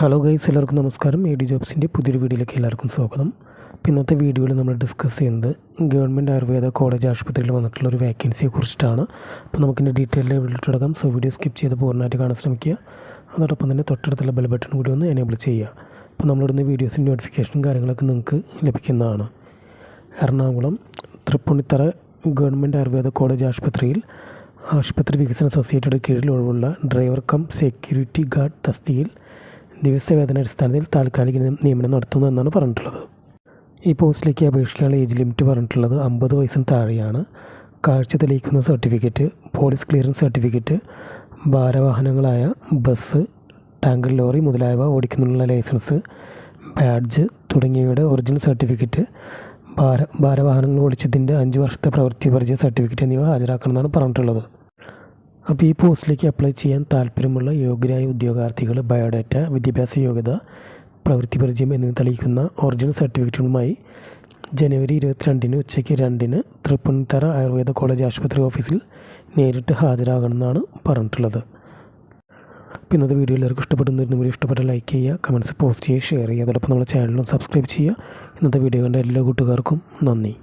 Hello guys എല്ലാവർക്കും നമസ്കാരം. A D ജോബ്സിന്റെ പുതിയൊരു വീഡിയോയിലേക്ക് എല്ലാവർക്കും സ്വാഗതം. അപ്പോൾ ഇന്നത്തെ വീഡിയോയിൽ നമ്മൾ ഡിസ്കസ് ചെയ്യുന്നത് ഗവൺമെന്റ് ആയുർവേദ കോളേജ് ആശുപത്രിയിൽ വന്നിട്ടുള്ള ഒരു വേക്കൻസിയെ കുറിച്ചിട്ടാണ്. അപ്പോൾ നമുക്കിന്റെ ഡീറ്റെയിൽ വീഡിയോ തുടങ്ങാം സോ വീഡിയോ സ്കിപ്പ് ചെയ്ത് പൂർണമായിട്ട് കാണാൻ ശ്രമിക്കുക. അതോടൊപ്പം തന്നെ തൊട്ടടുത്തുള്ള ബെൽ ബട്ടൺ കൂടി ഒന്ന് എനേബിൾ ചെയ്യുക. അപ്പോൾ നമ്മളിടുന്ന വീഡിയോസിന്റെ നോട്ടിഫിക്കേഷനും കാര്യങ്ങളൊക്കെ നിങ്ങൾക്ക് ലഭിക്കുന്നതാണ്. എറണാകുളം തൃപ്പൂണിത്തറ ഗവൺമെന്റ് ആയുർവേദ കോളേജ് ആശുപത്രിയിൽ ആശുപത്രി വികസന സൊസൈറ്റിയുടെ കീഴിൽ ഒഴിവുള്ള ഡ്രൈവർ കം സെക്യൂരിറ്റി ഗാർഡ് തസ്തിയിൽ ദിവസവേതന അടിസ്ഥാനത്തിൽ താൽക്കാലിക നിയമനം നടത്തുന്നു എന്നാണ് പറഞ്ഞിട്ടുള്ളത്. ഈ പോസ്റ്റിലേക്ക് അപേക്ഷിക്കാനുള്ള ഏജ് ലിമിറ്റ് പറഞ്ഞിട്ടുള്ളത് അമ്പത് വയസ്സിന് താഴെയാണ്. കാഴ്ച തെളിയിക്കുന്ന സർട്ടിഫിക്കറ്റ് പോലീസ് ക്ലിയറൻസ് സർട്ടിഫിക്കറ്റ് ഭാരവാഹനങ്ങളായ ബസ് ടാങ്കർ ലോറി മുതലായവ ഓടിക്കുന്നതിനുള്ള ലൈസൻസ് ബാഡ്ജ് തുടങ്ങിയവയുടെ ഒറിജിനൽ സർട്ടിഫിക്കറ്റ് ഭാര ഭാരവാഹനങ്ങൾ ഓടിച്ചതിന്റെ അഞ്ച് വർഷത്തെ പ്രവൃത്തി പരിചയ സർട്ടിഫിക്കറ്റ് എന്നിവ ഹാജരാക്കണമെന്നാണ് പറഞ്ഞിട്ടുള്ളത്. അപ്പോൾ ഈ പോസ്റ്റിലേക്ക് അപ്ലൈ ചെയ്യാൻ താല്പര്യമുള്ള യോഗ്യരായ ഉദ്യോഗാർത്ഥികൾ ബയോഡാറ്റ വിദ്യാഭ്യാസ യോഗ്യത പ്രവൃത്തി പരിചയം എന്നിവ തെളിയിക്കുന്ന ഒറിജിനൽ സർട്ടിഫിക്കറ്റുകളുമായി ജനുവരി ഇരുപത്തിരണ്ടിന് ഉച്ചയ്ക്ക് രണ്ടിന് തൃപ്പൂണിത്തറ ആയുർവേദ കോളേജ് ആശുപത്രി ഓഫീസിൽ നേരിട്ട് ഹാജരാകണമെന്നാണ് പറഞ്ഞിട്ടുള്ളത്. അപ്പോൾ ഇന്നത്തെ വീഡിയോ എല്ലാവർക്കും ഇഷ്ടപ്പെടുന്ന. വീഡിയോ ഇഷ്ടപ്പെട്ട ലൈക്ക് ചെയ്യുക കമന്റ്സ് പോസ്റ്റ് ചെയ്യുക ഷെയർ ചെയ്യുക. അതോടൊപ്പം നമ്മുടെ ചാനലും സബ്സ്ക്രൈബ് ചെയ്യുക. ഇന്നത്തെ വീഡിയോ കണ്ട എല്ലാ കൂട്ടുകാർക്കും നന്ദി.